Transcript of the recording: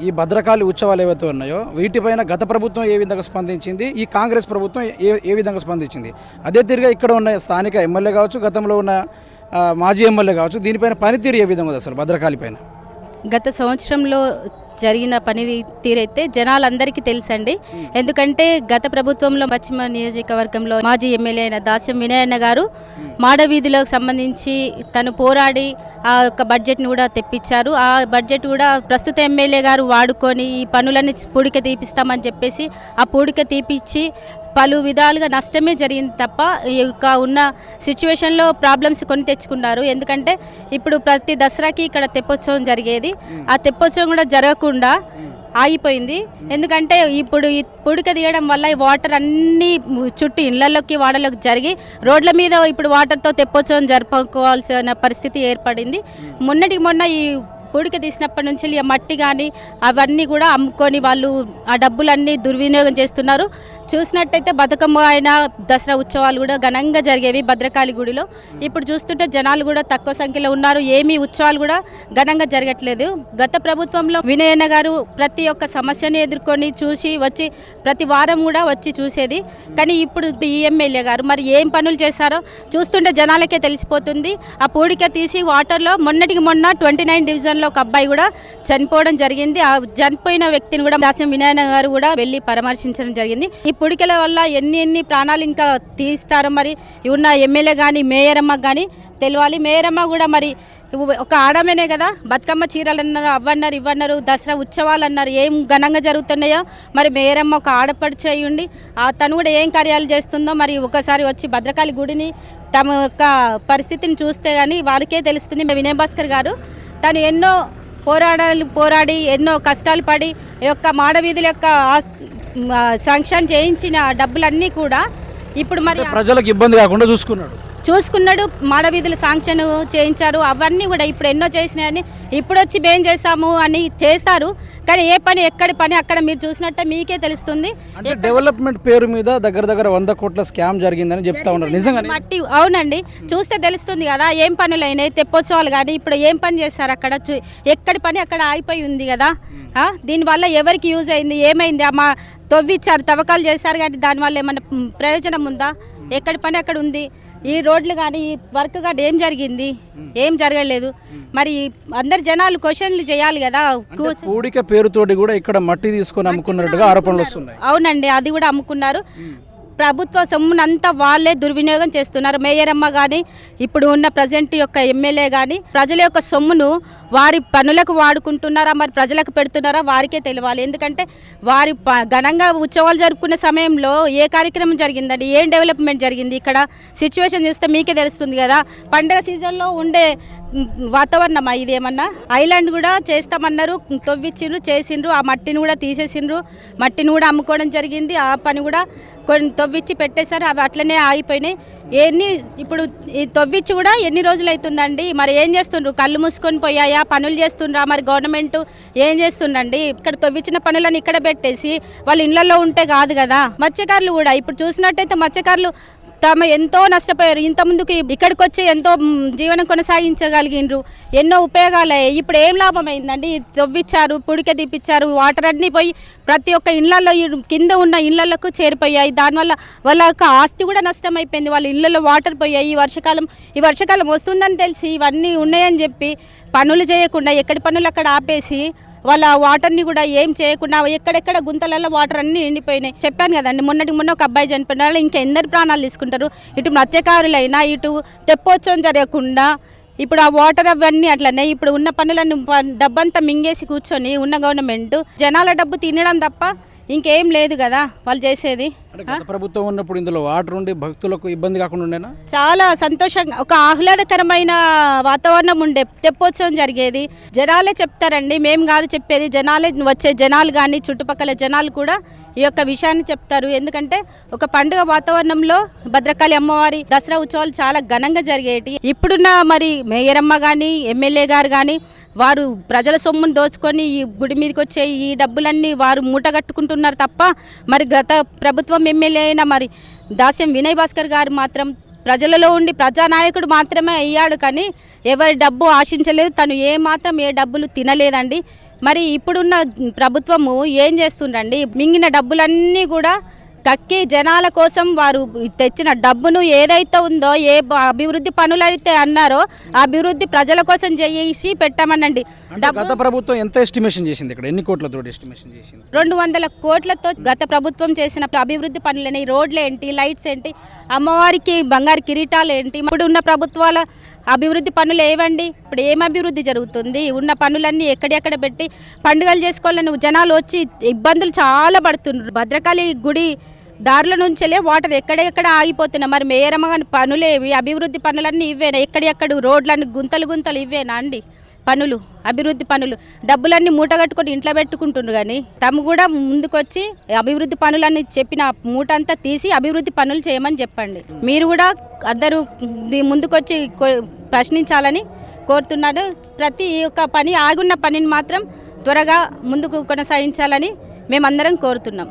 ఈ భద్రకాళి ఉత్సవాలు ఏవైతే ఉన్నాయో వీటిపైన గత ప్రభుత్వం ఏ విధంగా స్పందించింది ఈ కాంగ్రెస్ ప్రభుత్వం ఏ ఏ విధంగా స్పందించింది? అదే తీరుగా ఇక్కడ ఉన్న స్థానిక ఎమ్మెల్యే కావచ్చు గతంలో ఉన్న మాజీ ఎమ్మెల్యే కావచ్చు దీనిపైన పనితీరు ఏ విధంగా ఉంది అసలు భద్రకాళి పైన? గత సంవత్సరంలో జరిగిన పని తీరైతే జనాలందరికీ తెలుసండి. ఎందుకంటే గత ప్రభుత్వంలో పశ్చిమ నియోజకవర్గంలో మాజీ ఎమ్మెల్యే అయిన దాస్యం వినయన్న గారు మాడవీధులకు సంబంధించి తను పోరాడి ఆ యొక్క బడ్జెట్ని కూడా తెప్పించారు. ఆ బడ్జెట్ కూడా ప్రస్తుత ఎమ్మెల్యే గారు వాడుకొని ఈ పనులన్నీ పూడిక తీపిస్తామని చెప్పేసి ఆ పూడిక తీపిచ్చి పలు విధాలుగా నష్టమే జరిగింది తప్ప ఈ యొక్క ఉన్న సిచ్యువేషన్లో ప్రాబ్లమ్స్ కొని తెచ్చుకున్నారు. ఎందుకంటే ఇప్పుడు ప్రతి దసరాకి ఇక్కడ తెప్పోత్సవం జరిగేది. ఆ తెప్పోత్సవం కూడా జరగకుండా ఆగిపోయింది. ఎందుకంటే ఇప్పుడు ఈ పుడిక తీయడం వల్ల ఈ వాటర్ అన్నీ చుట్టూ ఇళ్ళలోకి వాడలోకి జరిగి రోడ్ల మీద ఇప్పుడు వాటర్తో తెప్పోత్సవం జరుపుకోవాల్సిన పరిస్థితి ఏర్పడింది. మొన్నటికి మొన్న ఈ పూడిక తీసినప్పటి నుంచి ఆ మట్టి కానీ అవన్నీ కూడా అమ్ముకొని వాళ్ళు ఆ డబ్బులన్నీ దుర్వినియోగం చేస్తున్నారు. చూసినట్టయితే బతుకమ్మ అయిన దసరా ఉత్సవాలు కూడా ఘనంగా జరిగేవి భద్రకాళి గుడిలో. ఇప్పుడు చూస్తుంటే జనాలు కూడా తక్కువ సంఖ్యలో ఉన్నారు. ఏమీ ఉత్సవాలు కూడా ఘనంగా జరగట్లేదు. గత ప్రభుత్వంలో వినయన్న గారు ప్రతి ఒక్క సమస్యని ఎదుర్కొని చూసి వచ్చి ప్రతి వారం కూడా వచ్చి చూసేది. కానీ ఇప్పుడు ఈ ఎమ్మెల్యే గారు మరి ఏం పనులు చేశారో చూస్తుంటే జనాలకే తెలిసిపోతుంది. ఆ పూడిక తీసి వాటర్లో మొన్నటికి మొన్న ట్వంటీ నైన్ డివిజన్లో ఒక అబ్బాయి కూడా చనిపోవడం జరిగింది. ఆ చనిపోయిన వ్యక్తిని కూడా దాస్యం వినాయన గారు కూడా వెళ్ళి పరామర్శించడం జరిగింది. ఈ పుడికల వల్ల ఎన్ని ఎన్ని ప్రాణాలు ఇంకా తీస్తారు మరి ఉన్న ఎమ్మెల్యే కానీ మేయరమ్మ కానీ తెలియాలి మేయరమ్మ కూడా మరి ఒక ఆడమేనే కదా. బతుకమ్మ చీరలు అన్నారు అవ్వన్నారు ఇవ్వన్నారు దసరా ఉత్సవాలు అన్నారు ఏం ఘనంగా జరుగుతున్నాయో మరి మేయరమ్మ ఒక ఆడపడుచు అయి ఉండి ఆ తను కూడా ఏం కార్యాలు చేస్తుందో మరి ఒకసారి వచ్చి భద్రకాళి గుడిని తమ యొక్క పరిస్థితిని చూస్తే కానీ వాళ్ళకే తెలుస్తుంది. వినయ్ భాస్కర్ గారు తను ఎన్నో పోరాడాలు పోరాడి ఎన్నో కష్టాలు పడి యొక్క మాడవీధుల యొక్క శాంక్షన్ చేయించిన డబ్బులన్నీ కూడా ఇప్పుడు మరి ప్రజలకు ఇబ్బంది కాకుండా చూసుకున్నాడు. చూసుకున్నాడు మాడవీధులు శాంక్షన్ చేయించారు అవన్నీ కూడా ఇప్పుడు ఎన్నో చేసినాయని ఇప్పుడు వచ్చి బేం చేస్తాము అని చేస్తారు. కానీ ఏ పని ఎక్కడి పని అక్కడ మీరు చూసినట్టే మీకే తెలుస్తుంది. అంటే డెవలప్మెంట్ పేరు మీద దగ్గర దగ్గర వంద కోట్ల స్కామ్ జరిగిందని చెప్తా ఉన్నారు. నిజంగానే? మట్టి అవునండి. చూస్తే తెలుస్తుంది కదా ఏం పనులు అయినాయి తెప్పోత్సవాలు కానీ ఇప్పుడు ఏం పని చేస్తారు అక్కడ? ఎక్కడి పని అక్కడ ఆగిపోయి ఉంది కదా. దీనివల్ల ఎవరికి యూజ్ అయింది? ఏమైంది? మా తవ్విచ్చారు తవ్వకాలు చేశారు కానీ దానివల్ల ఏమైనా ప్రయోజనం ఉందా? ఎక్కడి పని అక్కడ ఉంది? ఈ రోడ్లు కానీ ఈ వర్క్ కానీ ఏం జరిగింది? ఏం జరగలేదు. మరి అందరు జనాలు క్వశ్చన్లు చేయాలి కదా. పూడిక పేరుతోటి కూడా ఇక్కడ మట్టి తీసుకొని అమ్ముకున్నట్టుగా ఆరోపణలు వస్తున్నాయి. అవునండి అది కూడా అమ్ముకున్నారు. ప్రభుత్వ సొమ్మునంతా వాళ్ళే దుర్వినియోగం చేస్తున్నారు. మేయరమ్మ కానీ ఇప్పుడు ఉన్న ప్రజెంట్ యొక్క ఎమ్మెల్యే కానీ ప్రజల యొక్క సొమ్మును వారి పనులకు వాడుకుంటున్నారా? మరి ప్రజలకు పెడుతున్నారా? వారికే తెలియాలి ఎందుకంటే వారి ప- ఘనంగా ఉత్సవాలు జరుపుకునే సమయంలో ఏ కార్యక్రమం జరిగిందండి? ఏం డెవలప్మెంట్ జరిగింది? ఇక్కడ సిచ్యువేషన్ చేస్తే మీకే తెలుస్తుంది కదా. పండగ సీజన్లో ఉండే వాతావరణం వాతావరణమా ఇది ఏమన్నా ఐలాండ్ కూడా చేస్తామన్నారు. తవ్విచ్చిండ్రు చేసిండ్రు ఆ మట్టిని కూడా తీసేసిండ్రు. మట్టిని కూడా అమ్ముకోవడం జరిగింది. ఆ పని కూడా కొన్ని తవ్విచ్చి పెట్టేశారు. అవి అట్లనే ఆగిపోయినాయి. ఎన్ని ఇప్పుడు ఈ తవ్విచ్చి కూడా ఎన్ని రోజులు అవుతుందండి? మరి ఏం చేస్తుండ్రు? కళ్ళు మూసుకొని పోయాయా? పనులు చేస్తుండ్రా మరి గవర్నమెంట్? ఏం చేస్తుండండి? ఇక్కడ తవ్విచ్చిన పనులను ఇక్కడ పెట్టేసి వాళ్ళు ఇళ్ళలో ఉంటే కాదు కదా? మత్స్యకారులు కూడా ఇప్పుడు చూసినట్టయితే మత్స్యకారులు తమ ఎంతో నష్టపోయారు. ఇంత ముందుకు ఇక్కడికి వచ్చి ఎంతో జీవనం కొనసాగించగలిగినరు ఎన్నో ఉపయోగాలు అయ్యాయి ఇప్పుడు ఏం లాభం అయిందండి తవ్విచ్చారు పుడిక తీపిచ్చారు వాటర్ అన్నీ పోయి ప్రతి ఒక్క ఇళ్ళలో కింద ఉన్న ఇళ్ళకు చేరిపోయాయి. దానివల్ల వాళ్ళ యొక్క ఆస్తి కూడా నష్టం అయిపోయింది వాళ్ళ ఇళ్ళలో వాటర్ పోయాయి. ఈ వర్షాకాలం ఈ వర్షాకాలం వస్తుందని తెలిసి ఇవన్నీ ఉన్నాయని చెప్పి పనులు చేయకుండా ఎక్కడి పనులు అక్కడ ఆపేసి వాళ్ళ వాటర్ని కూడా ఏం చేయకుండా ఎక్కడెక్కడ గుంతలలో వాటర్ అన్ని నిండిపోయినాయి. చెప్పాను కదండి మొన్నటి మొన్న ఒక అబ్బాయి చనిపోయిన వాళ్ళు ఇంకా ఎందరు ప్రాణాలు తీసుకుంటారు? ఇటు మత్స్యకారులైనా ఇటు తెప్పోత్సవం జరగకుండా ఇప్పుడు ఆ వాటర్ అవన్నీ అట్లనే ఇప్పుడు ఉన్న పనులను డబ్బంతా మింగేసి కూర్చొని ఉన్న గవర్నమెంట్ జనాల డబ్బు తినడం తప్ప ఇంకేం లేదు కదా వాళ్ళు చేసేది. ప్రభుత్వం ఉన్నప్పుడు ఇందులో వాటర్ ఉండి భక్తులకు ఇబ్బంది కాకుండా ఉండేనా? చాలా సంతోషంగా ఒక ఆహ్లాదకరమైన వాతావరణం ఉండే తెప్పోత్సవం జరిగేది. జనాలే చెప్తారండి మేము కాదు చెప్పేది. జనాలే వచ్చే జనాలు కానీ చుట్టుపక్కల జనాలు కూడా ఈ యొక్క విషయాన్ని చెప్తారు. ఎందుకంటే ఒక పండుగ వాతావరణంలో భద్రకాళి అమ్మవారి దసరా ఉత్సవాలు చాలా ఘనంగా జరిగేటి. ఇప్పుడున్న మరి మేయరమ్మ కానీ ఎమ్మెల్యే గారు కానీ వారు ప్రజల సొమ్మును దోచుకొని ఈ గుడి మీదకి వచ్చే ఈ డబ్బులన్నీ వారు మూట కట్టుకుంటున్నారు తప్ప మరి గత ప్రభుత్వం ఎమ్మెల్యే అయిన మరి దాస్యం వినయ్ భాస్కర్ గారు మాత్రం ప్రజలలో ఉండి ప్రజానాయకుడు మాత్రమే అయ్యాడు కానీ ఎవరి డబ్బు ఆశించలేదు. తను ఏ మాత్రం ఏ డబ్బులు తినలేదండి. మరి ఇప్పుడున్న ప్రభుత్వము ఏం చేస్తుండండి మింగిన డబ్బులన్నీ కూడా కక్కి జనాల కోసం వారు తెచ్చిన డబ్బును ఏదైతే ఉందో ఏ అభివృద్ధి పనులు అయితే అన్నారో ఆ అభివృద్ధి ప్రజల కోసం చేసి పెట్టామనండి. గత ప్రభుత్వం ఎంత ఎస్టిమేషన్ చేసింది ఇక్కడ? ఎన్ని కోట్లతో ఎస్టిమేషన్ చేసింది? రెండు వందల కోట్లతో గత ప్రభుత్వం చేసిన అభివృద్ధి పనులని రోడ్లు ఏంటి లైట్స్ ఏంటి అమ్మవారికి బంగారు కిరీటాలు ఏంటి ఇప్పుడు ఉన్న ప్రభుత్వాల అభివృద్ధి పనులు ఏవండి? ఇప్పుడు ఏం అభివృద్ధి జరుగుతుంది? ఉన్న పనులన్నీ ఎక్కడెక్కడ పెట్టి పండుగలు చేసుకోవాలని జనాలు వచ్చి ఇబ్బందులు చాలా పడుతున్నారు. భద్రకాళి గుడి దారుల నుంచెలే వాటర్ ఎక్కడెక్కడ ఆగిపోతున్నాయి మరి మేరమ్మ పనులేవి అభివృద్ధి పనులన్నీ ఇవేనా ఎక్కడెక్కడ రోడ్లన్నీ గుంతలు గుంతలు ఇవేనా అండి? పనులు అభివృద్ధి పనులు. డబ్బులన్నీ మూటగట్టుకొని ఇంట్లో పెట్టుకుంటుండ్రు కానీ తమ కూడా ముందుకొచ్చి అభివృద్ధి పనులన్నీ చెప్పిన మూట అంతా తీసి అభివృద్ధి పనులు చేయమని చెప్పండి. మీరు కూడా అందరూ ముందుకొచ్చి ప్రశ్నించాలని కోరుతున్నాను. ప్రతి ఒక్క పని ఆగున్న పనిని మాత్రం త్వరగా ముందుకు కొనసాగించాలని మేమందరం కోరుతున్నాం.